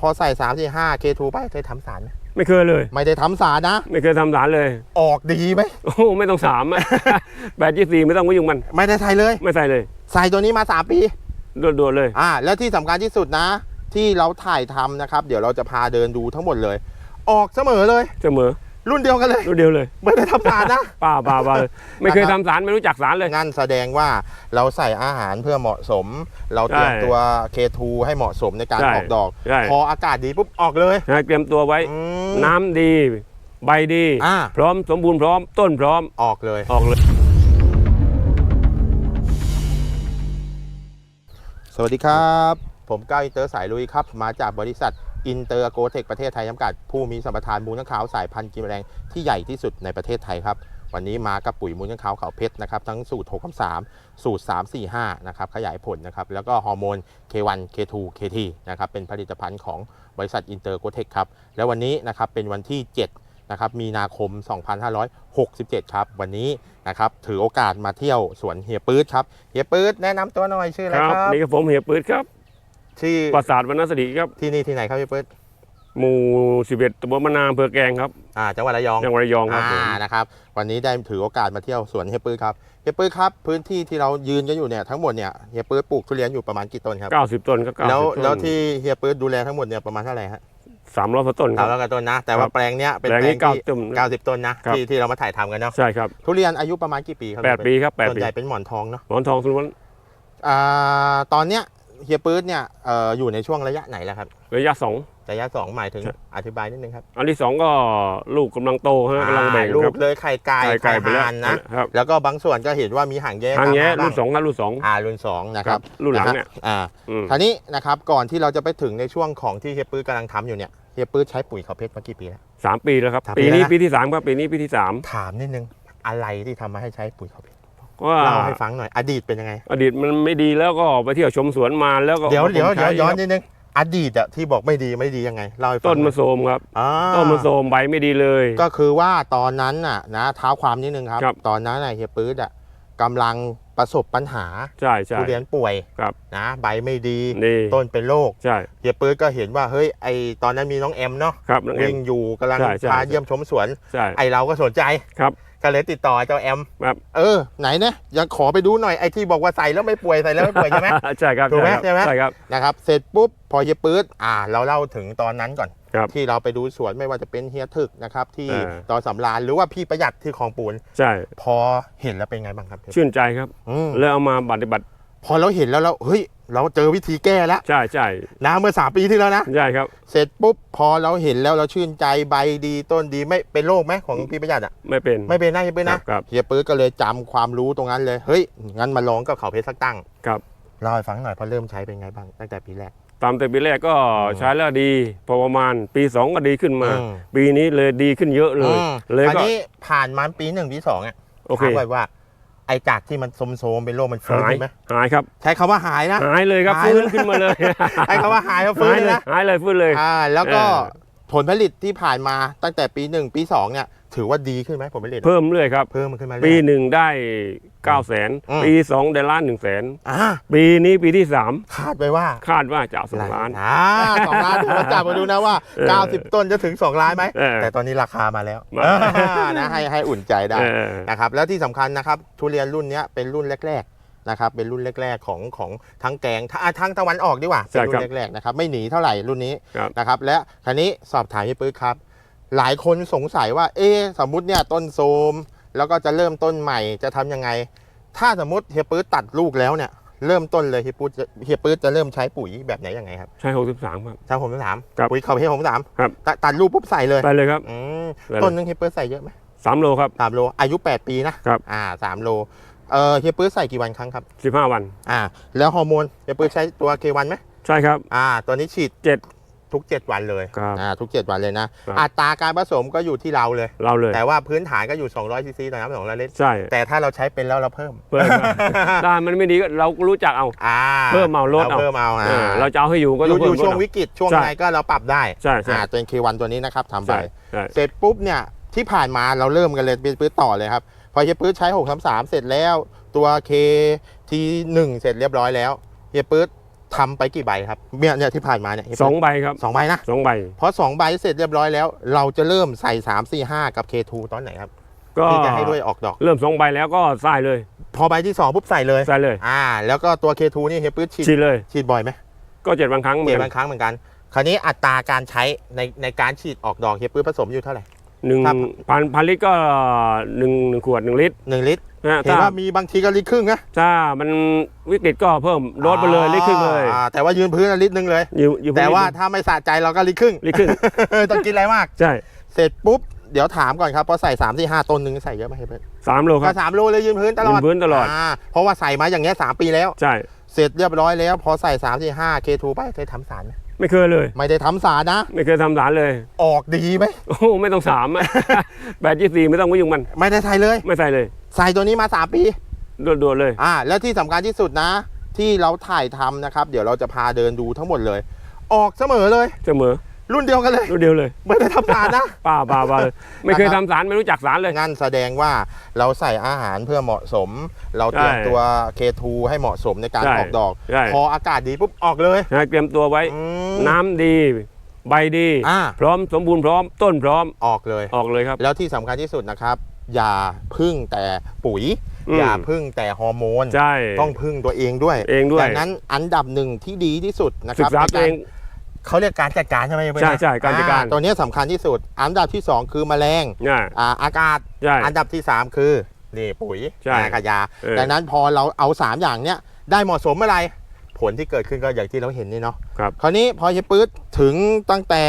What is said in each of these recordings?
พอใส่3ามสี่ห้าเคทูไปเคยทำสารไหมไม่เคยเลย ไม่ได้ทำสารนะ ไม่เคยทำสารเลย ออกดีไหมโอ้โหไม่ต้องสามอะแปดยี่สี่ไม่ต้องไปยุ่งมัน ไม่ได้ใส่เลย ไม่ใส่เลย ใส่ตัวนี้มา3ปีด่วนๆเลย อ่า แล้วที่สำคัญที่สุดนะ ที่เราถ่ายทำนะครับ เดี๋ยวเราจะพาเดินดูทั้งหมดเลย ออกเสมอเลย เสมอ รุ่นเดียวกันเลย รุ่นเดียวเลยไม่ได้ทำสารนะป้าป้าป้าเลยไม่เคยทำสารไม่รู้จักสารเลย งั้นแสดงว่าเราใส่อาหารเพื่อเหมาะสม เราเตรียมใช่ตัว K2 ให้เหมาะสมในการใช่ออกดอก ใช่ พออากาศดีปุ๊บออกเลยให้เตรียมตัวไว้ อืม น้ำดี ใบดี อ่า พร้อมสมบูรณ์พร้อมต้นพร้อมออกเลย ออกเลย สวัสดีครับ ผมก้าวอินเตอร์สายลุยครับ มาจากบริษัท อินเตอร์โกเทคประเทศไทยจำกัด ผู้มีสัมปทานมูลค้างคาวสายพันธุ์กินแมลงที่ใหญ่ที่สุดในประเทศไทยครับ วันนี้มากับปุ๋ยมูลค้างคาวเขาเพชรนะครับ ทั้งสูตร6คำ3สูตร 3 4 5 นะครับ ขยายผลนะครับ แล้วก็ฮอร์โมน K1 K2 KT นะครับ เป็นผลิตภัณฑ์ของบริษัทอินเตอร์โกเทคครับ แล้ววันนี้นะครับเป็นวันที่ 7นะครับมีนาคม 2567 ครับ วันนี้นะครับถือโอกาสมาเที่ยวสวนเฮียปื๊ดครับ เฮียปื๊ดแนะนำตัวหน่อยชื่ออะไรครับ นี่ก็ผมเหียปืดครับ ที่ปราสาทวรรณสดีครับ ที่นี่ที่ไหนครับพี่ปื๊ดหมู่สิบเอ็ดตำบลมะนาวอำเภอแกลงครับอ่าจังหวัดระยองจังหวัดระยองครับผมอ่านะครับ วันนี้ได้ถือโอกาสมาเที่ยวสวนเฮียปื๊ดครับเฮียปื๊ดครับพื้นที่ที่เรายืนกันอยู่เนี่ยทั้งหมดเนี่ยเฮียปื๊ดปลูกทุเรียนอยู่ประมาณกี่ต้นครับเก้าสิบต้นครับเก้าแล้วสิบต้นแล้วที่เฮียปื๊ดดูแลทั้งหมดเนี่ยประมาณเท่าไหร่ฮะสามร้อยต้นคสารัมบร้อยกว่าต้นนะ แต่คว่ารับแปลงเนี้ยเป็นแปลงแปลนี้งเก้าที่ต้นเก้าสิบต้นนะครับ ที่ที่เรามาถ่ายทำกันเนาะใช่ครับทุเรียนอายุประมาณกี่ปีครับแปดปีครับแปดส่วนปีใหญ่เป็นหมอนทองเนาะ หมอนทองสุวรรณ อ่าตอนเนี้ย เฮียปื๊ดเนี่ยเอ่ออยู่ในช่วงระยะไหนแล้วครับ ระยะสอง ระยะสองหมายถึงใช่อธิบายนิดนึงครับอันที่สองก็ลูกกำลังโตฮะกำลังแบ่งอ่าลูครักบ เลยไข่ไก่ไก่ไข่ไปแล้วห่านนะครับ แล้วก็บางส่วนก็เห็นว่ามีหางแย้ทางแย้ตมมรุ่นสองครับรุ่นสอง อ่ารุ่นสองนะครับรุ่นหลังเนี่ยะฮะอ่าอืม คราวนี้นะครับก่อนที่เราจะไปถึงในช่วงของที่เฮียปื้ดกำลังทำอยู่เนี่ยเฮียปื้ดใช้ปุ๋ยเขาเพชรมากี่ปีแล้ว สามปีแล้วครับ สามปีปีนี้แล้วนะ ปีที่สามครับปีนี้ปีที่สามถามนิดนึงอะไรที่ทำมาให้ใช้ปุ๋ยเขาเพชร ว่าเล่าให้ฟังหน่อย อดีตเป็นยังไง อดีตมันไม่ดีแล้วก็ไปเที่ยวชมสวนมาแล้วก็เดี๋ยวเดี๋ยวผมเดี๋ยวใช้ย้อนครับนิดนึงอดีตอะที่บอกไม่ดีไม่ดียังไงเล่าให้ฟังต้นหมะอยโสมครับอ่าต้นมะโสมใบไม่ดีเลย ก็คือว่าตอนนั้นน่ะนะเท้าความนิดนึงครับครับ ตอนนั้นน่ะเฮียปื๊ดอะกำลังประสบปัญหาใช่ใช่ทุเรียนป่วยครับนะใบไม่ดีนี่ต้นเป็นโรคใช่เฮียปื๊ดก็เห็นว่าเฮ้ยไอตอนนั้นมีน้องแอมเนาะครับน้องเอ็วิ่มงอยู่กำลังใช่ใช่พาเยี่ยมชมสวนใช่ไอเราก็สนใจครับ ก็เลยติดต่อเจ้าแอมครับเออไหนนะอยากขอไปดูหน่อยไอที่บอกว่าใส่แล้วไม่ป่วยใส่แล้วไม่ป่วยใช่ไหมใช่ครับถูกไหมครับใช่ไหมใช่ครับนะครับเสร็จปุ๊บพอเฮียปื๊ดอ่า เราเล่าถึงตอนนั้นก่อนครับที่เราไปดูสวนไม่ว่าจะเป็นเฮียถึกนะครับที่เออตอนสำราญหรือว่าพี่ประหยัดที่คลองปูนใช่ พอเห็นแล้วเป็นไงบ้างครับ ชื่นใจครับอืมแล้วเอามาปฏิบัติ พอเราเห็นแล้วเราเฮ้ย เราเจอวิธีแก้แล้วใช่ใช่นะเมื่อสามปีที่แล้วนะใช่ครับ เสร็จปุ๊บพอเราเห็นแล้วเราชื่นใจใบดีต้นดีไม่เป็นโรคไหมของพี่ประหยัดอะไม่เป็นไม่เป็นนะเฮียปื๊ดครันะบครับเฮียปื๊ดก็เลยจำความรู้ตรงนั้นเลยเฮ้ยงั้นมาลองกับเขาเพชรสักตั้งครับเล่าให้ฟังหน่อยพอเริ่มใช้เป็นไงบ้างตั้งแต่ปีแรกตามแต่ปีแรกก็ใช้แล้วดีพอประมาณปีสองก็ดีขึ้นมาอืมปีนี้เลยดีขึ้นเยอะเลยอืมเลยคราวก็นี้ผ่านมาปีหนึ่งปีสองอะโอเคถามไว้ว่าไอ้จากที่มันโทรมๆเป็นโรคมันฟื้นหายขึ้นไหมหายครับใช้คำว่าหายนะ หายเลยครับหายฟื้นเลยขึ้นมาเลย ใช้คำว่าหายแล้วฟื้นหายเลยเลยนะหายเลยฟื้นเลย อ่าแล้วก็เออ ผลผลิตที่ผ่านมาตั้งแต่ปีหนึ่งปีสองเนี่ย ถือว่าดีขึ้นไหมผลผลิตเพิ่มเรื่อยครับ เพิ่มขึ้นมาเรื่ปีอยหนึ่งได้เก้าแสนอืม ปีสองได้ล้านหนึ่งแสนอ่าปีนี้ปีที่สามคาดไว้ว่าคาดว่าจะเอาสองล้าน อ่าสองล้านเดี๋ยวมาจับมาดูนะว่าเออ90ต้นจะถึง2ล้านไหมเออแต่ตอนนี้ราคามาแล้วมา อ่านะให้ให้อุ่นใจได้เออนะครับแล้วที่สำคัญนะครับทุเรียนรุ่นเนี้ยเป็นรุ่นแรกๆ นะครับเป็นรุ่นแรก ๆ ของของทั้งแกงทั้งอะทั้งตะวันออกดีกว่าเป็นใช่รุ่ครับนแรกๆนะครับไม่หนีเท่าไหร่รุ่นนี้ครับ นะครับและคราวนี้สอบถามพี่ปื๊ดครับ หลายคนสงสัยว่า เอ๊ะสมมุติเนี่ยต้นโทรมแล้วก็จะเริ่มต้นใหม่จะทำยังไง ถ้าสมมติเฮียปื๊ดตัดลูกแล้วเนี่ยเริ่มต้นเลยเฮียปื๊ดจะเฮียปื๊ดจะเริ่มใช้ปุ๋ยแบบไหนยังไงครับใช่หกสิบสามครับถ้าผมถามครับปุ๋ยเขาเพผมถามครับ ตัดตัดลูกปุ๊บใส่เลยไปเลยครับ อืมได้เลย ต้นนึงเฮียปื๊ดใส่เยอะไหมสามโลครับ สามโลอายุ 8 ปีนะครับอ่าสามโล เออเฮียปื๊ดใส่กี่วันครั้งครับสิบห้าวัน อ่า แล้วฮอร์โมนเฮียปื๊ดใช้ตัวเควันไหมใช่ครับ อ่า ตัวนี้ฉีดเจ็ดทุก 7 วันเลยครับอ่าทุก 7 วันเลยนะ ครับ อัตราการผสมก็อยู่ที่เราเลย เราเลย แต่ว่าพื้นฐานก็อยู่ 200ซีซีต่อน้ำ200ลิตรใช่แต่ถ้าเราใช้เป็นแล้วเราเพิ่ม เพิ่มมาได้มันไม่ดีก็เราก็รู้จักเอา อ่าเพิ่มเอาลดเอา เพิ่มเอาเออ่าอเราจะเอาให้อยู่ก็อต้อยู่งอเพิ่ยู่มช่วงลดวิกฤตช่วงใช่ไหนก็เราปรับได้ใช่ใช่อ่าตัวเควันตัวนี้นะครับทำไป ใช่ใช่ เสร็จปุ๊บเนี่ยที่ผ่านมาเราเริ่มกันเลยเป็นปื้ดต่อเลยครับ พอเฮียปื้ดใช้ 6 3 3 เสร็จแล้วตัว K ทีหนึ่งเสร็จเรียบร้อยแล้วเฮียปื้ดทำไปกี่ใบครับเนี่ยเนี่ยที่ผ่านมาเนี่ยสองใบครับสองใบนะสองใบเพราะสองใบเสร็จเรียบร้อยแล้ว เราจะเริ่มใส่3 4 5 กับ K2 ตอนไหนครับก็ที่จะให้ด้วยออกดอก เริ่มสองใบแล้วก็ใส่เลยพอใบที่2ปุ๊บใส่เลยใส่เลย อ่า แล้วก็ตัว K2 นี่เฮียปื๊ดฉีดฉีดเลย ฉีดบ่อยไหม ก็เจ็ดวันครั้งเหมืเจ็อดนวักันนครั้งเหมือนกัน คราวนี้อัตราการใช้ในในการฉีดออกดอกเฮียปื๊ดผสมอยู่เท่าไหร่ หนึ่งครับ พันพันลิตรก็หนึ่งหนึ่งขวดหนึ่งลิตรหนึ่งลิตรนะเห็นถ้าว่ามีบางทีก็ลิตรครึ่งนะถ้ามันวิกฤตก็เพิ่มลดไปเลยลิตรครึ่งเลยอ่าแต่ว่ายืนพื้นอะลิตรหนึ่งเลย อยู่อยู่แต่ว่าลิตรถ้าไม่สะใจเราก็ลิตรครึ่ง ลิตรครึ่ง ต้องกินอะไรมาก ใช่เสร็จปุ๊บ เดี๋ยวถามก่อนครับพอใส่3 4 5ต้นหนึ่งใส่เยอะไหมครับเพื่อนสามโลคก็รับ สามโลเลยยืนพื้นตลอดยืนพื้นตลอดาเพราะว่าใส่มาอย่างเงี้ยสามปีแล้ว ใช่ เสร็จเรียบร้อยแล้ว พอใส่3 4 5 K2 ไปเคยทำสารไหม ไม่เคยเลย ไม่ได้ทำสารนะ ไม่เคยทำสารเลย ออกดีไหม โอ้โหไม่ต้องสามอะ แปดยี่สี่ไม่ต้องไปยุ่งมัน ไม่ได้ใส่เลย ไม่ใส่เลยใส่ตัวนี้มา 3 ปีด่วนๆเลย อ่า แล้วที่สำคัญที่สุดนะ ที่เราถ่ายทำนะครับ เดี๋ยวเราจะพาเดินดูทั้งหมดเลย ออกเสมอเลย เสมอ รุ่นเดียวกันเลย รุ่นเดียวเลย ไม่ได้ทำสารนะป้าป้าป้าเลยไม่เคยทำสารไม่รู้จักสารเลย งั้นแสดงว่าเราใส่อาหารเพื่อเหมาะสม เราเตรียมใช่ตัว K2 ให้เหมาะสมในการใช่ออกดอก ใช่ พออากาศดีปุ๊บออกเลยนะเตรียมตัวไว้ อืม น้ำดี ใบดี อ่า พร้อมสมบูรณ์พร้อมต้นพร้อมออกเลย ออกเลยครับ แล้วที่สำคัญที่สุดนะครับ อย่าพึ่งแต่ปุ๋ย อืม อย่าพึ่งแต่ฮอร์โมน ใช่ ต้องพึ่งตัวเองด้วยเองด้วย ดังนั้นอันดับหนึ่งที่ดีที่สุดนะคศึรับกษาในตัวเอง เขาเรียกการจัดการใช่ไหมเพื่อนใช่ใช่การจัดการอ่ตัวเนี้ยสำคัญที่สุด อันดับที่สองคือแมลงเนี่ยอ่าอากาศใช่อันดับที่ 3 คือนี่ปุ๋ยใช่อ่ากบยาเออดังนั้นพอเราเอา 3 อย่างเนี้ยได้เหมาะสมเมื่อไหรผลที่เกิดขึ้นก็อย่างที่เราเห็นนี่เนาะครับคราวนี้พอเฮยปื๊ดถึงตั้งแต่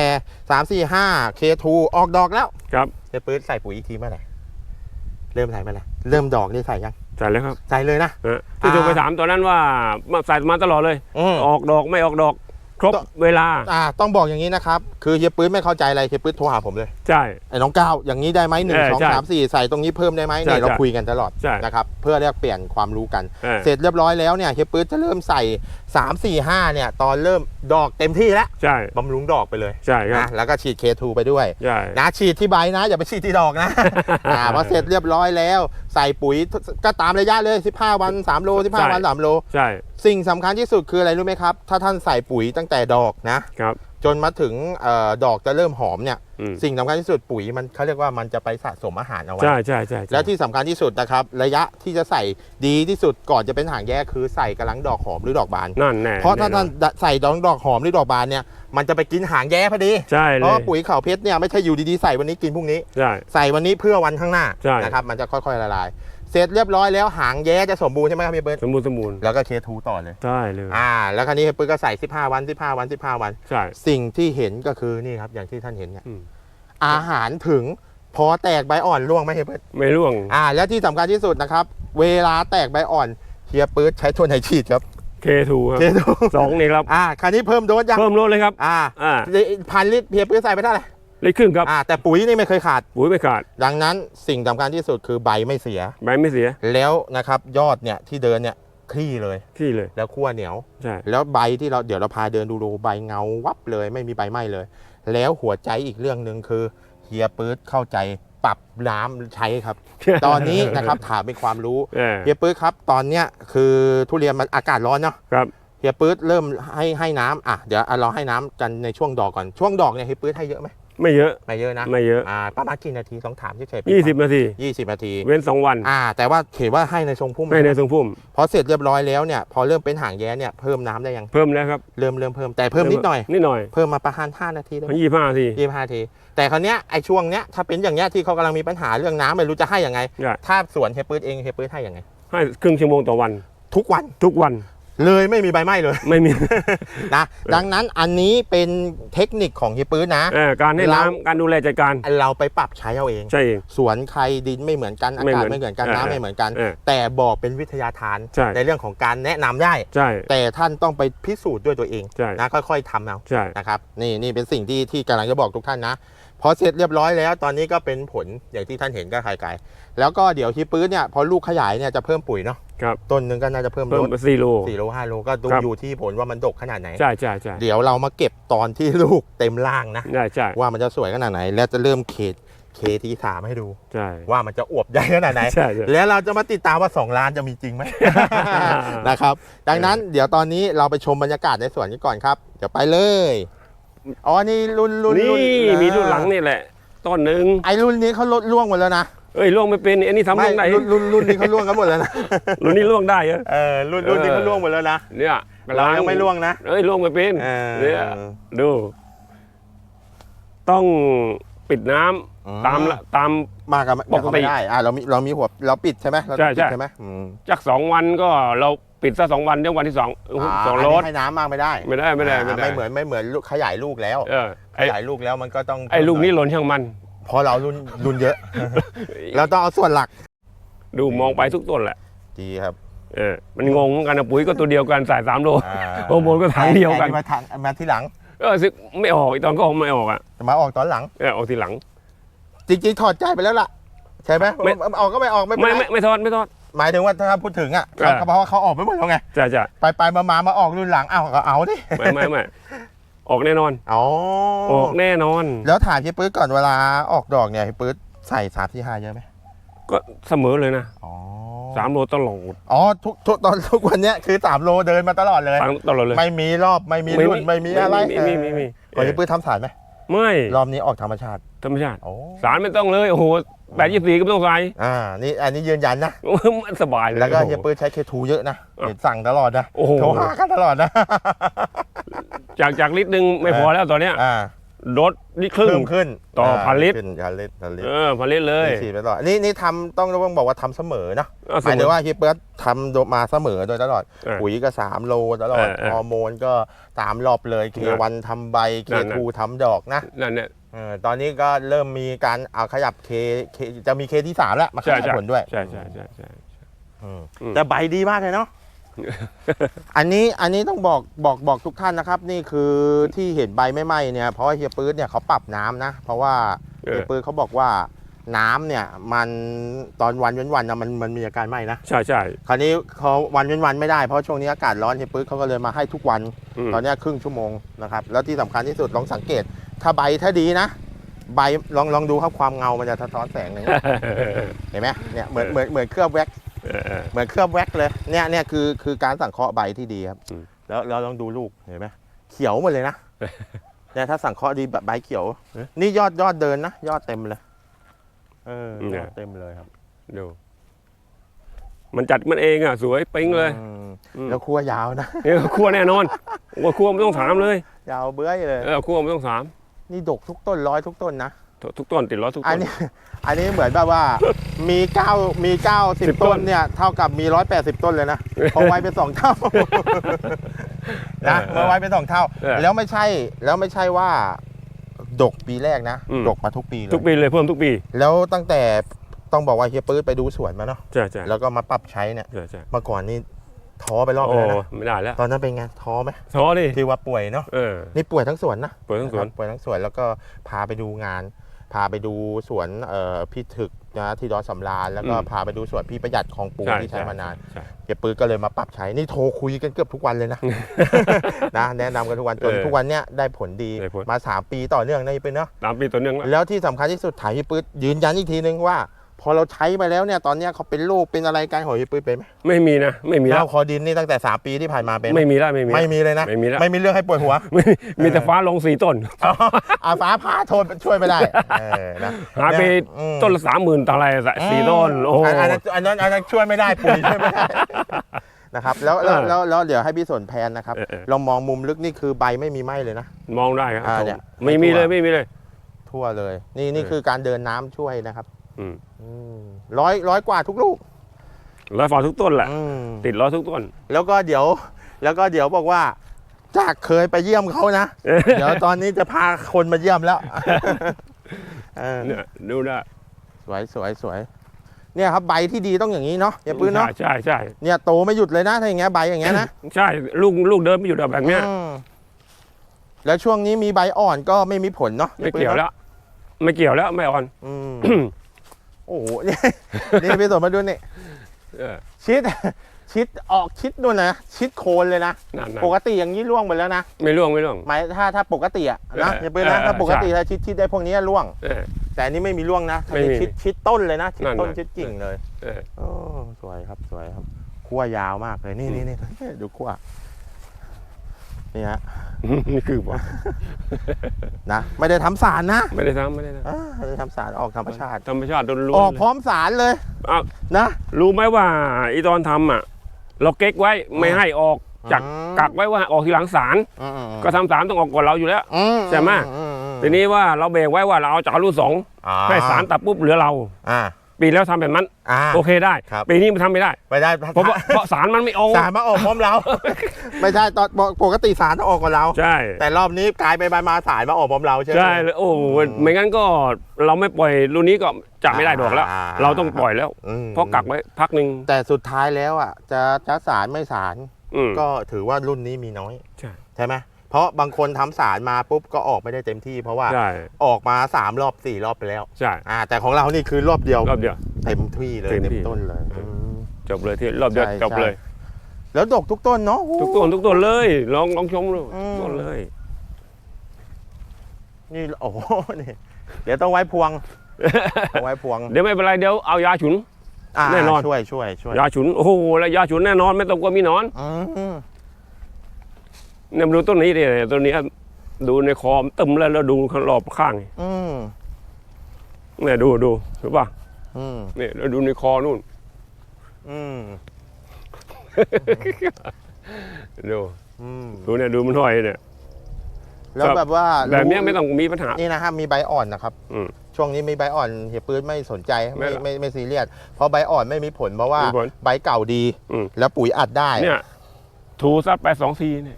3 4 5 K2 ออกดอกแล้วครับเฮยปื๊ดใส่ปุ๋ยอีกทีเมื่อไหร่เริ่มใส่เมื่อไหร่เริ่มดอกนี่ใส่ยังใส่แล้วครับใส่เลยนะฮะที่โทรไปถามตอนนั้นว่ามาใส่มาตลอดเลยอืมออกดอกไม่ออกดอก ครบต้องเวลาอ่าต้องบอกอย่างนี้นะครับ คือเฮียปื๊ดไม่เข้าใจอะไรเฮียปื๊ดโทรหาผมเลย ใช่ ไอ้น้องก้าวอย่างนี้ได้ไหมหนึ่งเออสองใช่สามสี่ใส่ตรงนี้เพิ่มได้ไหมใช่เนี่ยเราใช่คุยกันตลอดใช่นะครับเพื่อแลกเปลี่ยนความรู้กันเออเสร็จเรียบร้อยแล้วเนี่ยเฮียปื๊ดจะเริ่มใส่3 4 5เนี่ย ตอนเริ่มดอกเต็มที่แล้วใช่บำรุงดอกไปเลยใช่ครับนะแล้วก็ฉีด K2 ไปด้วยใช่นะฉีดที่ใบนะ อย่าไปฉีดที่ดอกนะอ่าพอเสร็จเรียบร้อยแล้ว ใส่ปุ๋ยก็ตามระยะเลย 15 วัน3โล15วัน3โลใช่ สิ่งสำคัญที่สุดคืออะไรรู้ไหมครับ ถ้าท่านใส่ปุ๋ยตั้งแต่ดอกนะ ครับ จนมาถึงเออดอกจะเริ่มหอมเนี่ย อืม สิ่งสำคัญที่สุดปุ๋ยมันเขาเรียกว่ามันจะไปสะสมอาหารเอาไว้ ใช่ใช่ใช่ใช่แล้วที่สำคัญที่สุดนะครับ ระยะที่จะใส่ดีที่สุดก่อนจะเป็นหางแย่คือใส่กำลังดอกหอมหรือดอกบาน นั่นแน่เพราะถ้าแอท่านใส่ดอกดอกหอมหรือดอกบานเนี่ยมันจะไปกินหางแย่พอดี ใช่เพเลราะยว่าปุ๋ยข่าวเพชรเนี่ยไม่ใช่อยู่ดีๆใส่วันนี้กินพรุ่งนี้ ใช่ ใส่วันนี้เพื่อวันข้างหน้าใช่ นะครับมันจะค่อยๆละลาย เสร็จเรียบร้อยแล้วหางแย้จะสมบูรณ์ใช่ไหมครับพี่เบิร์ตสมบูรณ์สมบูรณ์แล้วก็เคทูต่อเลยใช่เลยอ่า แล้วคราวนี้พี่เบิร์ตก็ใส่ 15 วัน 15 วัน 15 วัน ใช่ สิ่งที่เห็นก็คือนี่ครับอย่างที่ท่านเห็นเนี่ยอืมอาหารถึงพอแตกใบอ่อนร่วงไหมพี่เบิร์ตไม่ร่วงอ่า แล้วที่สำคัญที่สุดนะครับ เวลาแตกใบอ่อนเฮียปื๊ดใช้ตัวไหนฉีดครับเคทูครับเคทูสองนี่ครับ อ่าคราวนี้เพิ่มโดสยังเพิ่มลดเลยครับ อ่าอ่า พันลิตรเฮียปื๊ดใส่ไปเท่าไหร่ ลิตรครึ่งครับอ่าแต่ปุ๋ยนี่ไม่เคยขาด ปุ๋ยไม่ขาด ดังนั้นสิ่งสำคัญที่สุดคือใบไม่เสีย ใบไม่เสียแล้วนะครับยอดเนี่ยที่เดินเนี่ยคลี่เลยที่เลย แล้วขั้วเหนียว ใช่ แล้วใบที่เราเดี๋ยวเราพาเดินดูดูใบเงาวับเลยไม่มีใบไหม้เลย แล้วหัวใจอีกเรื่องหนึ่งคือเฮียปื๊ดเข้าใจปรับน้ำใช้ครับ ตอนนี้นะครับถามเป็นความรู้เออเฮียปื๊ดครับ ตอนเนี้ยคือทุเรียนมันอากาศร้อนเนาะครับ เฮียปื๊ดเริ่มให้ให้น้ำอะเดี๋ยวเราให้น้ำกันในช่วงดอกก่อนช่วงดอกเนี่ยเฮียปื๊ดให้เยอะไหม ไม่เยอะ ไม่เยอะนะไม่เยอะ อ่าประมาณกี่นาทีต้องถามเฉยๆยี่สิบนาทียี่สิบนาที เว้นสองวัน อ่า แต่ว่าเขียนว่าให้ในทรงพุ่มให้ในทรงพุ่ม พอเสร็จเรียบร้อยแล้วเนี่ย พอเริ่มเป็นหางแย้เนี่ย เพิ่มน้ำได้ยัง เพิ่มแล้วครับ เริ่มเริ่มเพิ่ม แต่เพิ่มนิดหน่อย นิดหน่อย เพิ่มมาประมาณ5นาทีได้ไหมยี่สิบห้านาทียี่สิบห้านาที แต่คราวเนี้ยไอ้ช่วงเนี้ยถ้าเป็นอย่างเงี้ยที่เขากำลังมีปัญหาเรื่องน้ำไม่รู้จะให้ยังไงใช่ถ้าสวนเฮยปื๊ดเองเฮยปื๊ดให้ยังไง ให้ครึ่งชั่วโมงต่อวัน ทุกวัน ทุกวัน เลยไม่มีใบไหม้เลย ไม่มี นะดังนั้นอันนี้เป็นเทคนิคของเฮยปื๊ดนะเออการให้เราน้ำการดูแลจัดการ เราไปปรับใช้เอาเอง ใช่เองสวนใครดินไม่เหมือนกันอาไม่กาศเหมือนไม่เหมือนกันเออน้ำไม่เหมือนกัน เออแต่บอกเป็นวิทยาทานใช่เรื่องของการแนะนำได้ ใช่ แต่ท่านต้องไปพิสูจน์ด้วยตัวเองใช่ นะค่อย ๆทำเอาใช่ นะครับนี่นี่เป็นสิ่งที่ที่กำลังจะบอกทุกท่านนะ พอเสร็จเรียบร้อยแล้วตอนนี้ก็เป็นผลอย่างที่ท่านเห็นก็ไข่ไก่แล้วก็เดี๋ยวที่ปื้นเนี่ยพอลูกขยายเนี่ยจะเพิ่มปุ๋ยเนาะครับต้นหนึ่งก็น่าจะเพิ่มเพิ่ลมดมาสี่โลสี่โลห้าโลก็ดูครับอยู่ที่ผลว่ามันดกขนาดไหนใช่ใช่ใช่เดี๋ยวเรามาเก็บตอนที่ลูกเต็มล่างนะใช่ใช่ว่ามันจะสวยขนาดไหน และจะเริ่มเขตเคทีสามให้ดูใช่ว่ามันจะอวบใหญ่ขนาดไหนใช่ใช่แล้วเราจะมาติดตามว่า 2 ล้านจะมีจริงไหมนะครับ ดังนั้นเดี๋ยวตอนนี้เราไปชมบรรยากาศในสวนกันก่อนครับ เดี๋ยวไปเลย อ๋อนี่รุ่นรุ่นนี่รุ่นมีรุ่นหลังนี่แหละต้นหนึ่งไอ้รุ่นนี้เขาลดล่วงหมดแล้วนะเอ้ยล่วงไม่เป็นอันนี้ทำไม่ล่วงได้รุ่นรุ่นรุ่นนี้เขาล่วงกันหมดแล้วนะรุ่นนี้ล่วงได้เหรอเออรุ่นรุ่นนี้เขาล่วงหมดแล้วนะเนี่ยเรายังไม่ล่วงนะเอ้ยล่วงไม่เป็นเออเนี่ยดู ต้องปิดน้ำอืมตามละตามมากับปกติไม่ได้อ่าเรามีเรามีหัวเราปิดใช่ไหมเราใช่ปิดใช่ใช่ไหมอืมจากสองวันก็เรา ปิดซะสองวันเดี๋ยววันที่สองอ่าสองนรนี้ถให้น้ำมากไม่ได้ ไม่ได้ไม่ได้ไม่อ่าได้ไม่เหมือนไม่เหมือนลูกขยายลูกแล้วเออขไอ้ยายลูกแล้วมันก็ต้องไอ้ลูกนี้หล่นช่างมันเพราะเรารุ่นรุ่นเยอะเราต้องเอาส่วนหลัก ดูมองไปทุกต้นแหละดีครับเออมันงงเหมือนกันนะปุ๋ยก็ตัวเดียวกันใส่สามโลอ่าโอ้โหก็ถังเดียวกันแต่มาทางมาที่หลังเออซึกไม่ออกอีกตอนก็ออกไม่ออกอะมาออกตอนหลังเออออกทีหลัง จริงๆถอดใจไปแล้วล่ะใช่ไหมไม่ออกก็ไม่ออกไม่เป็นไม่ไรไม่ไม่ทอดไม่ทอด หมายถึงว่าถ้าพูดถึงอะเออเขาเพราะว่าเขาออกไปหมดแล้วไงใช่ใช่ไปไปมามามาออกรุ่นหลังเอาก็เอาดิไม่ไม่ไม่ออกแน่นอน อ๋อออกแน่นอน แล้วถามพี่ปื๊ดก่อนเวลาออกดอกเนี่ยพี่ปื๊ดใส่สามที่ห้าเยอะไหมก็เสมอเลยนะอ๋อสามโลตลอดอ๋อทุกทุกตอนทุกวันเนี้ยคือสามโลเดินมาตลอดเลยตามตลอดเลย ไม่มีรอบไม่มีรุ่นไม่มีอะไรไม่มีไม่มีก่อนพี่ปื๊ดทำสารไหม ไม่รอบนี้ออกธรรมชาติธรรมชาติ โอ้สารไม่ต้องเลย โอ้โหแปดยี่สี่ก็ไม่ต้องใส่อ่านี่อันนี้ยืนยันนะ มันสบายเลยแล้วก็โอ้โหเฮียปื๊ดใช้เคทูเยอะนะอะเห็นสั่งตลอดนะโอ้โหโทรหากันตลอดนะ จากจากลิตรหนึ่งไม่พอแล้วตอนเนี้ยอ่า ลดลิตรครึ่ง เพิ่มขึ้นต่อพันลิตร ขึ้นพันลิตรพันลิตรเออพันลิตรเลย นี่ฉีดไปตลอดนี่นี่ทำต้องต้องบอกว่าทำเสมอนะเอาหมายถึงว่าเฮียเปิร์ดทำโดมาเสมอโดยตลอดเออปุ๋ยก็ 3 โลตลอดเออเออฮอร์โมนก็ตามรอบเลยเคนั่นวันทำใบเคนั่นทูทำดอกนะนั่นเนี่ย เออตอนนี้ก็เริ่มมีการเอาขยับเคเคจะมีเคที่3แล้วมาขใช่ยายใช่ผลด้วยใช่ใช่ใช่ใช่ อืมอืม แต่ใบดีมากเลยเนาะ อันนี้อันนี้ต้องบอกบอกบอกทุกท่านนะครับ นี่คือที่เห็นใบไม่ไหม้เนี่ยเพราะว่าเฮียปื๊ดเนี่ยเขาปรับน้ำนะ เพราะว่าเอเฮีอยปื๊ดเขาบอกว่าน้ำเนี่ยมันตอนวันเว้นวันนะมันมันมีอาการไหม้นะ ใช่ใช่คราวนี้เขาวันเว้นวันไม่ได้เพราะช่วงนี้อากาศร้อนเฮียปื๊ดเขาก็เลยมาให้ทุกวัน อืมตอนเนี้ยครึ่งชั่วโมงนะครับ แล้วที่สำคัญที่สุดลองสังเกต ถ้าใบถ้าดีนะ ใบลองลองดูครับความเงามันจะสะท้อนแสงอย่างเงี้ยเห็นไหมเนี่ยเหมือนเหมือนเหมือนเคลือบแว็กซ์ เออเออ เหมือนเคลือบแว็กซ์เลยเนี่ยเนี่ยคือคือการสังเคราะห์ใบที่ดีครับ อืม แล้วเราลองดูลูกเห็นไหมเขียวหมดเลยนะ เนี่ยถ้าสังเคราะห์ดีแบบใบเขียว นี่ยอดยอดเดินนะ ยอดเต็มเลย เออยอดเต็มเลยครับดูมันจัดมันเองอะสวยปิ๊งเลย อืมอืม แล้วคั่วยาวนะ เนี่ยคั่วแน่นอนว่าคั่วไม่ต้องถามเลยยาวเบื้อยเลย เออคั่วไม่ต้องถาม นี่ดกทุกต้นร้อยทุกต้นนะ ทุกต้นติดล้อทุกอันต้น นี้ อันนี้เหมือนแบบว่า มีเก้ามีเก้าสิบสิบต้ต้นนเนี่ย เท่ากับมีร้อยแปดสิบต้นเลยนะพอไว้เป็นสองเท่า นะเออเมื่อไว้เป็นสองเท่า เออแล้วไม่ใช่ แล้วไม่ใช่ว่า ดกปีแรกนะ อืม ดกมาทุกปีเลทุกย ปีเลยเพิ่มทุกปีแล้วตั้งแต่ต้องบอกว่าเฮียปื๊ดไปดูสวนมาเนาะ ใช่ใช่แล้วก็มาปรับใช้เนี่ย ใช่ใช่เมื่อก่อนนี่ท้อไปรอบโอ้เลยนะ ไม่ได้แล้วตอนนั้นเป็นไงท้อไหมท้อดิที่ว่าป่วยเนาะ เออนี่ป่วยทั้งสวนนะเปิดทั้งสวนนะครับป่วยทั้งสวนแล้วก็พาไปดูงาน พาไปดูสวนเอ่อพี่ถึกนะที่ดอนสำราญแล้วก็อืมพาไปดูสวนพี่ประหยัดของปูนใช่ที่ใช้มานานใช่เก็บปืนก็เลยมาปรับใช้นี่โทรคุยกันเกือบทุกวันเลยนะนะแนะนำกันทุกวันจนเออทุกวันเนี้ยได้ผลดีได้ผลมา 3 ปีต่อเนื่องนะพี่ปืนเนาะตามปีตัวเนื่องแล้วแล้วที่สำคัญที่สุดถ่ายพี่ปืนยืนยันอีกทีนึงว่า พอเราใช้ไปแล้วเนี่ยตอนเนี้ยเขาเป็นลูกเป็นอะไรกันหอยพี่ปืนเป็นไหมไม่มีนะ ไม่มีแล้แล้ววคอดินนี่ตั้งแต่3ปีที่ผ่านมาเป็นไหมไม่มีแล้วไม่มีแล้วไม่มีเลยนะไม่มีแล้ว ไม่มีเรื่องให้ปวดหัว ไม่มีมีแต่ฟ้าลงสี่ต้นอาฟ้าผ่าโทษช่วยไม่ได้เออนะหายไปอืมต้นละสามหมื่นต่ออะไรสี่ต้น โอ้โหนนนั้นอันนั้นอันนั้นช่วยไม่ได้ปุ๋ยช่วยไม่ได้นะครับแล้วแล้วเออแล้วแล้วเดี๋ยวให้พี่สนแพนนะครับเออเออ ลองมองมุมลึกนี่คือใบไม่มีไหมเลยนะ มองได้ครับอ่าเนี่ย ไม่มีทั่วเลยไม่มีเลย ทั่วเลย นี่นี่เออคือการเดินน้ำช่วยนะครับ อืมอืมร้อยร้อยกว่าทุกลูกร้อยฟอทุกต้นแหละ อืมติดร้อยทุกต้น แล้วก็เดี๋ยว แล้วก็เดี๋ยวบอกว่า จากเคยไปเยี่ยมเขานะ เดี๋ยวตอนนี้จะพาคนมาเยี่ยมแล้วเออเนี่ยดูได้สวยสวยสวย เนี่ยครับใบที่ดีต้องอย่างนี้เนาะอย่าปื้นเนาะใช่ใช่เนี่ยโตไม่หยุดเลยนะถ้าอย่างเงี้ยใบอย่างเงี้ยนะใช่ลูกลูกเดินไม่หยุดอะแบบเนี้ยอืมแล้วช่วงนี้มีใบอ่อนก็ไม่มีผลเนาะไม่เกี่ยวแล้ว ไม่เกี่ยวแล้วไม่อ่อน อืม โอ้โห นี่นี่พี่สมมาดูนี่เออ ชิด ชิดออกชิดนู่นนะ ชิดโคนเลยนะ นั่นปกติอย่างนี้ล่วงไปแล้วนะๆไม่ร่วงไม่ร่วง หมายถ้าถ้าปกติอะนะเอออย่าเพิ่งนะเออถ้าปกติใช่ ถ้าชิดชิดได้พวกนี้ล่วง เออ แต่อันนี้ไม่มีล่วงนะไม่มีชิดชิดต้นเลยนะ ชิดนั่นต้นน่ะ ชิดกิ่งเลยเออ โอ้สวยครับสวยครับขั้วยาวมากเลยนี่อืมนี่นี่ ดูขั้ว นี่ฮะ นี่คือบอกนะ ไม่ได้ทำสารนะไม่ได้ทำไม่ได้ทอ่าไม่ได้ทำสารออกธรรมชาติำธรรมชาติล้วนๆออกเลยพร้อมสารเลยอ้าวนะรู้ไหมว่าอีตอนทำอะ เราเก๊กไว้ไม่ให้ออกจากอืมกักไว้ว่าออกทีหลังสารอืมอืมก็ทำสารต้องออกก่อนเราอยู่แล้ว อืใช่ไหม อือืมทีนี้ว่าเราเบรกไว้ว่าเราเอาจากรุ่นสองอ่าให้สารตัดปุ๊บเหลือเรา อ่า ปีแล้วทำแบบนั้น อ่า โอเคได้ ครับปีนี้มันทำไม่ได้ ไม่ได้เพราะว่าเพราะสารมันไม่ออก สารมาออกพร้อมเรา ไม่ใช่ตอนปกติสารต้องออกก่อนเรา ใช่ แต่รอบนี้กลายไปมามาสารมาออกพร้อมเราใช่ไหมใช่เลยโอ้โหอืมไม่งั้นก็เราไม่ปล่อยรุ่นนี้ก็จับไม่ได้ดอกแล้วอ่าเราต้องปล่อยแล้วอืมเพราะกักไว้พักหนึ่งแต่สุดท้ายแล้วอะจะจะสารไม่สารอืมก็ถือว่ารุ่นนี้มีน้อยใช่ใช่ไหม เพราะบางคนทำสารมาปุ๊บก็ออกไม่ได้เต็มที่ เพราะว่าใช่ออกมาสามรอบสี่รอบไปแล้วใช่อ่าแต่ของเรานี่คือรอบเดียวรอบเดียวเต็มที่เลยเต็มเต็มที่ต้นเลยอืมอืมจบเลยที่รอบเดียวใช่จบเลยใช่แล้วดกทุกต้นเนาะทุกต้นทุกต้นเลยลองลองชมดูอืมต้นเลย นี่โอ้โหนี่เดี๋ยวต้องไว้พวงต้องไว้พวง เดี๋ยวไม่เป็นไรเดี๋ยวเอายาฉุนอ่าแน่นอนช่วยช่วยช่วยยาฉุนโอ้โหแล้วยาฉุนแน่นอนไม่ต้องกลัวมีหนอนอืม เนี่ยมาดูต้นนี้ดิต้นนี้ดูในคอมตึมแล้วแล้วดูข้างรอบข้างอืมเนี่ยดูดูเห็นป่ะอืมเนี่ยแล้วดูในคอนู่น อืมดูอืมดูเนี่ยดูมันห้อยเนี่ยแล้วแบบว่าแบบเนี้ยไม่ต้องมีปัญหา นี่นะครับมีใบอ่อนนะครับอืมช่วงนี้มีใบอ่อนเฮียปื้นไม่สนใจไม่ไม่หรอกไม่ไม่ซีเรียสเพราะใบอ่อนไม่มีผลเพราะว่ามีผลใบเก่าดีอืมแล้วปุ๋ยอัดได้เนี่ยถูซัดไปสองทีเนี่ย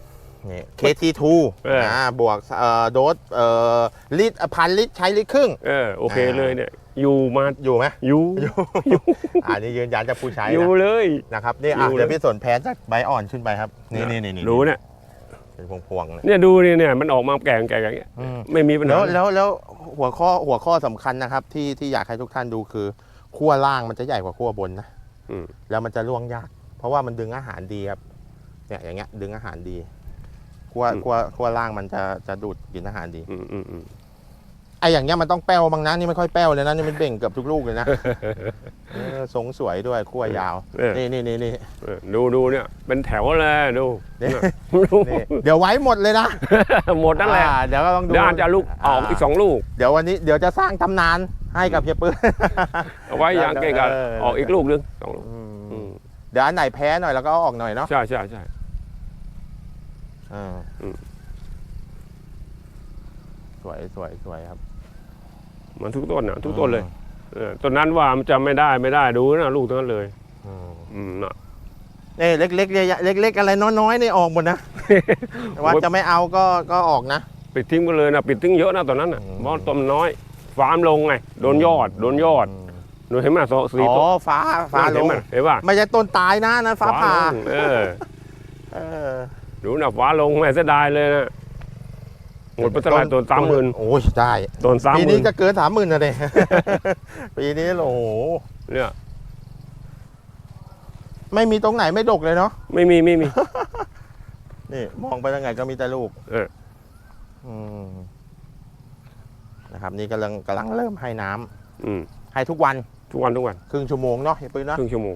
นี่ KT2 เอออ่าบวกเอ่อโดสเอ่อลิตรพันลิตรใช้ลิตรครึ่ง เออโอเคอ่าเลยเนี่ย อยู่มาอยู่ไหมอยู่อยู่อันนี้ยืนยันจากผู้ใช้อยู่นะเลย นะครับนี่อะอยู่เลย เดี๋ยวพี่สนแพนจากใบอ่อนขึ้นไปครับ นี่นี่นี่นี่ดูเนี่ยเป็นพวงๆเลย เนี่ยดูเนี่ยเนี่ยมันออกมาแก่งแก่อย่างเงี้ยอืม ไม่มีปัญแล้หาวแล้วแล้วหัวข้อหัวข้อสำคัญนะครับ ที่ที่อยากให้ทุกท่านดูคือขั้วล่างมันจะใหญ่กว่าขั้วบนนะ อืมแล้วมันจะร่วงยาก เพราะว่ามันดึงอาหารดีครับ เนี่ยอย่างเงี้ยดึงอาหารดี ขั้วขั้วขั้วล่างมันจะจะดูดกินอาหารดีอืมอืมอืมไออย่างเงี้ยมันต้องแป้วบางนะนี่ไม่ค่อยแป้วเลยนะนี่มันเบ่งเกือบทุกลูกเลยนะเออทรงสวยด้วยขั้วยาวเออนี่นี่นี่นี่เออดูดูเนี่ย เป็นแถวเลยดูนี่เนี่ยนี่เดี๋ยวไว้หมดเลยนะหมดนั่นแหละอ่าเดี๋ยวก็ต้องดูเดี๋ยวอาจจะลูกออกอีกสองลูก เดี๋ยววันนี้เดี๋ยวจะสร้างตำนานให้กับเฮียปื้นเอาไว้อย่างเก่งกันเออ ออกอีกลูกนึงสองลูกอืมอืมเดี๋ยวอันไหนแพ้หน่อยแล้วก็เอาออกหน่อยเนาะ ใช่ใช่ใช่ อ่าอืม สวยสวยสวยครับมันทุกต้นนะทุกต้นเลยเออต้นนั้นว่ามันจำไม่ได้ไม่ได้ดูนะลูกทั้งนั้นเลย อืมอืมน่ะนี่เล็กๆใหญ่ๆเล็ก ๆ อะไรน้อยๆนี่ออกหมดนะว่าจะไม่เอาก็ก็ออกนะ ปิดทิ้งไปเลยนะปิดทิ้งเยอะนะตอนนั้นนะอืม เพราะต้นมันน้อยฟาร์มลงไงโดนยอดโดนยอดมหนูเห็นไหมสองสี่อ๋ต้นอฟ้าฟ้าลเห็นงไหมเห็นป่ะไม่ใช่ต้นตายนะนะฟ้าผ่าลงเออเออ ดูนะฟ้าลงไม่เสียดายเลยนะหมดไปเท่าไหร่ต้นสามหมื่นโอ้ยได้ต้นสามปีหนี้มื่นก็เกินสามหมื่นนะเด็ปีนี้โอ้โหเนี่ยไม่มีตรงไหนไม่ดกเลยเนาะไม่มีไม่มีนี่มองไปทางไหนก็มีแต่ลูก เอออืมนะครับ นี่กำลังกำลังเริ่มให้น้ำอืมให้ทุกวันทุกวันทุกวันครึ่งชั่วโมงเนาะเฮียปื้นเนาะครึ่งชั่วโมง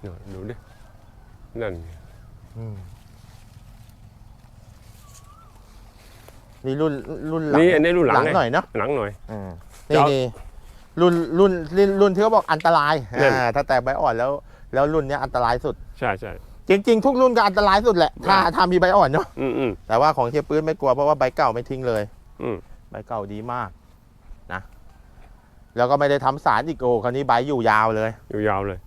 เนี่ยดูดิ นั่นอืมนี่รุ่นรุ่นหลังนี่อันนี้รุ่นหลังหลังไงหน่อยเนาะหลังหน่อยอืมจะนี่เอานี่รุ่นรุ่นรุ่นรุ่นที่เขาบอกอันตรายนั่นอ่าถ้าแตกใบอ่อนแล้ว แล้วรุ่นเนี้ยอันตรายสุด ใช่ใช่จริงๆ ทุกรุ่นก็อันตรายสุดแหละ ถ้าอ่าถ้ามีใบอ่อนเนาะอืมอืมแต่ว่าของเฮียปื้นไม่กลัวเพราะว่าใบเก่าไม่ทิ้งเลยอืมใบเก่าดีมากนะ แล้วก็ไม่ได้ทำสารอีกโอ้คราวนี้ใบอยู่ยาวเลย อยู่ยาวเลย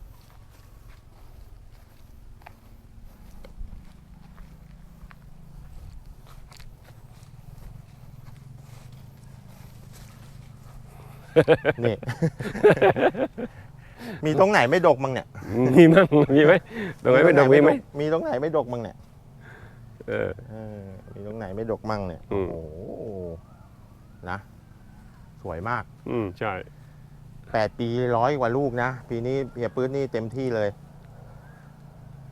นี่ มีตรงไหนไม่ดกมั้งเนี่ย มีมั้งมีไหมตรงไหนไม่ดอกมีไหมมีตรงไหนไม่ดกมั้งเนี่ยเออเออมีตรงไหนไม่ดกมั่งเนี่ยอืมโอ้โห นะ สวยมาก อืมใช่ข8ปีร้อยกว่าลูกนะ ปีนี้เฮียปื้ดนี่เต็มที่เลย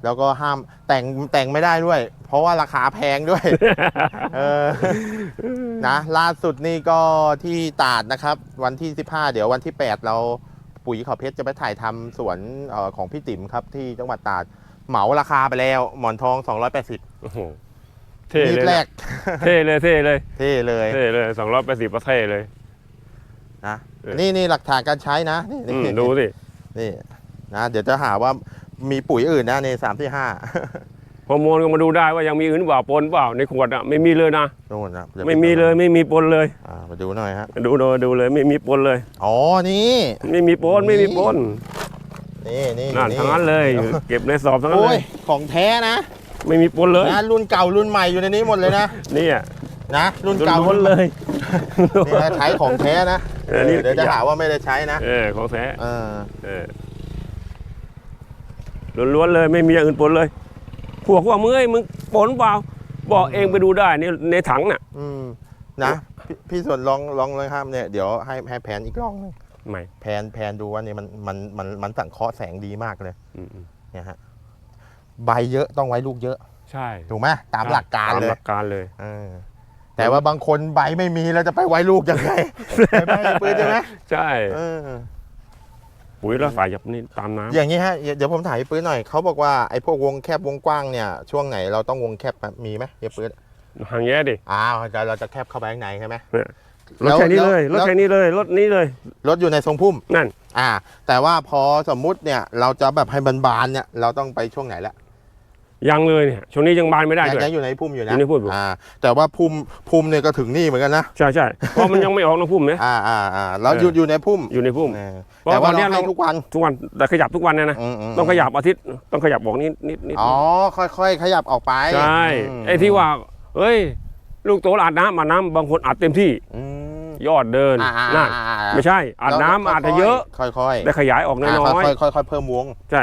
แล้วก็ห้ามแต่งแต่งไม่ได้ด้วย เพราะว่าราคาแพงด้วย เออ นะล่าสุดนี่ก็ที่ตราดนะครับ วันที่ 15 เดี๋ยววันที่ 8 เราปุ๋ยเขาเพชรจะไปถ่ายทำสวนเออของพี่ติ๋มครับที่จังหวัดตราดเหมาราคาไปแล้ว หมอนทอง 280โอ้โหเท่รีเลบยแรนะกเท่เลยเท่เลยเท่เลยเท่เลยสองร้อยแปดสิบเท่เลยนะเออนี่นี่หลักฐานการใช้นะนี่อืมนี่ดูสินี่นะเดี๋ยวจะหาว่ามีปุ๋ยอื่นนะในสามที่ห้าฮ อร์โมนก็มาดูได้ว่ายังมีอื่นเปล่าปนเปล่าในขวดอะไม่มีเลยนะนู่นนะดี๋วปไม่มีเลยไม่มีปนเลยอ่ามาดูหน่อยฮะดูดูดูเลยไม่มีปนเลย อ๋อนี่ไม่มีปนไม่มีปนนี่นี่นั่นนี่ทั้งนั้นเลย เก็บในสอบทั้งนั้นโอ้เลยยของแท้นะ ไม่มีปนเลยนะรุ่นเก่ารุ่นใหม่อยู่ในนี้หมดเลยนะเนี่ยนะรุ่นเก่าล้วนๆเลยนี่นะใช้ของแท้นะเออนี่เดี๋ยวจะหาว่าไม่ได้ใช้นะเออของแท้เออเออล้วนๆเลยไม่มีอย่างอื่นปนเลย พวกว่ามึงเอ้ยมึงปนเปล่าบอกเองไปดูได้ในในถังน่ะ อืมนะ พี่พี่ส่วนลองลองเลยครับเนี่ยเดี๋ยวให้ให้แผนอีกลองหนึงไม่แผนแผนดูว่านี่มันมันมันมันสังเคราะห์แสงดีมากเลยอืมอืมเนี่ยฮะใบเยอะต้องไว้ลูกเยอะใช่ถูกไหมตามหลักการตามเลยหลักการเลย เออแต่ว่าบางคนใบไม่มีแล้วจะไปไว้ลูกยังไงใช่ไหมไอ้ปืนใช่ไหมใช่ เออ ปุ๋ยเราใส่แบบนี้ตามน้ำอย่างนี้ฮะเดี๋ยวผมถามไอ้ปืนหน่อยเขาบอกว่าไอ้พวกวงแคบวงกว้างเนี่ยช่วงไหนเราต้องวงแคบมีไหมไอ้ปืนห่างแย่ดิอ้าวเราเราจะแคบเข้าไปข้างในใช่ไหมรถแค่นี้เลยรแวถแค่นี้เลยรถนี้เลย รถอยู่ในทรงพุ่มนั่น อ่า แต่ว่าพอสมมุติเนี่ยเราจะแบบให้บานๆเนี่ยเราต้องไปช่วงไหนละ ยังเลยเนี่ยช่วงนี้ยังบานไม่ได้ยังด้วยยังอยู่ในพุ่มอยู่อนะยู่ในพุ่มอยู่อ่าแต่ว่าพุ่มพุ่มเนี่ยก็ถึงนี่เหมือนกันนะใช่ใช่เพราะมันยังไม่ออกนะพุ่มเนี่ยอ่าอ่าอ่าเราเออออยู่อยู่ในพุ่มอยู่ในพุ่มเออเพราะแต่ว่าตอนเนี้เรายให้เราทุกวันทุกวันแต่ขยับทุกวันเนี่ยนะมมต้องขยับอาทิตย์ต้องขยับบอกนิดนิดนิดอ๋อค่อยๆ ขยับออกไปใช่มไอ้ที่ว่าเฮ้ย ลูกโตอัดน้ำอัดน้ำบางคนอัดเต็มที่อืมยอดเดินอ่าอ่านั่นอ่าอ่าไม่ใช่อัดน้ำแล้วอัดให้เยอะ ค่อยๆ ได้ขยายออกน้อยค่อยๆค่อยๆเพิ่มวงๆใช่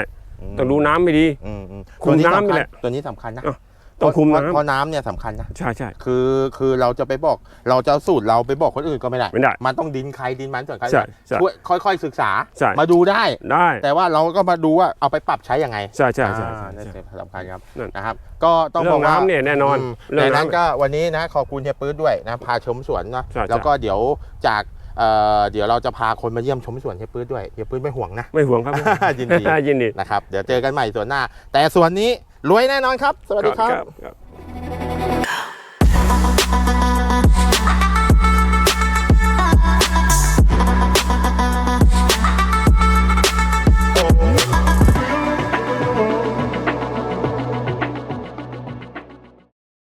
ต้องดูน้ำไม่ดีอืมอืมคุมตัวน้ำนี่สำคัญแหละตัวนี้สำคัญนะอะต้องคุมเพราะน้ำเพราะน้ำเนี่ยสำคัญนะใช่ใช่คือคือเราจะไปบอกเราจะเอาสูตรเราไปบอกคนอื่นก็ไม่ได้ไม่ได้ มันต้องดินใครดินมันส่วนใครใช่ใช่ช่วยค่อย ๆศึกษาใช่มาดูได้ได้ แต่ว่าเราก็มาดูว่าเอาไปปรับใช้ยังไงใช่ใช่ใช่อ่าใช่นั่นใช่เป็นสำคัญครับนั่นนะครับ ก็ต้องเรื่บอองกว่าน้ำเนี่ยแน่นอนมเรื่อดังงนั้นน้ำก็วันนี้นะขอบคุณเฮียปื้ดด้วยนะพาชมสวนเนาะใช่ใช่แล้วก็เดี๋ยวจาก เอ่อเดี๋ยวเราจะพาคนมาเยี่ยมชมสวนเฮียปื้ดด้วยเฮียปื้ดไม่ห่วงนะ ไม่ห่วงครับ ยินดี ยินดีนะครับ เดี๋ยวเจอกันใหม่ส่วนหน้า แต่ส่วนนี้รวยแน่นอนครับ สวัสดีครับครับ